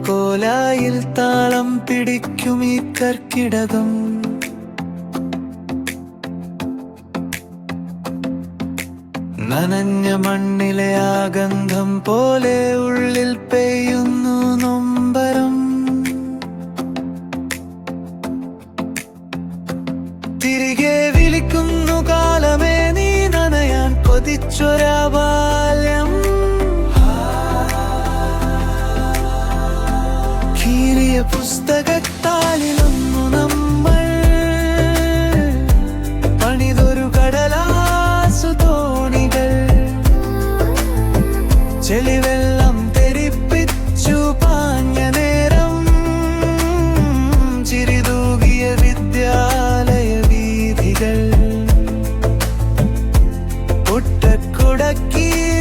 താക്കോലായിൽ താളം പിടിക്കും ഈ കർക്കിടകം. നനഞ്ഞ മണ്ണിലെ ആഗന്ധം പോലെ ഉള്ളിൽ പെയ്യുന്നു നൊമ്പരം. തിരികെ കീറിയ പുസ്തകത്താലിലൊന്നു നമ്മൾ പണിതൊരു കടലാസു തോണികൾ. ചെളിവെള്ളം തെരിപ്പിച്ചു പാഞ്ഞ നേരം ചിരിതൂകിയ വിദ്യാലയ വീതികൾ ഒട്ടക്കുടക്കീഴിൽ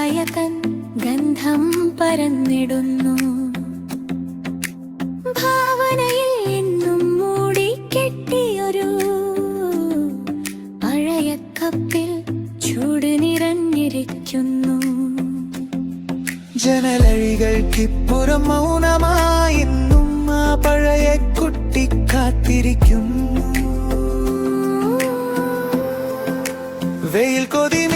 തൻ ഗന്ധം പരന്നിടുന്നു. ഭാവനയിൽ എന്നും മൂടി കെട്ടിയൊരു പഴയ കപ്പിൽ ചൂട് നിറഞ്ഞിരിക്കുന്നു ജനലഴികൾക്കിപ്പുറം മൗനമായി ഇന്നും ആ പഴയ കുട്ടി കാത്തിരിക്കുന്നു. വെയിൽ കൊതി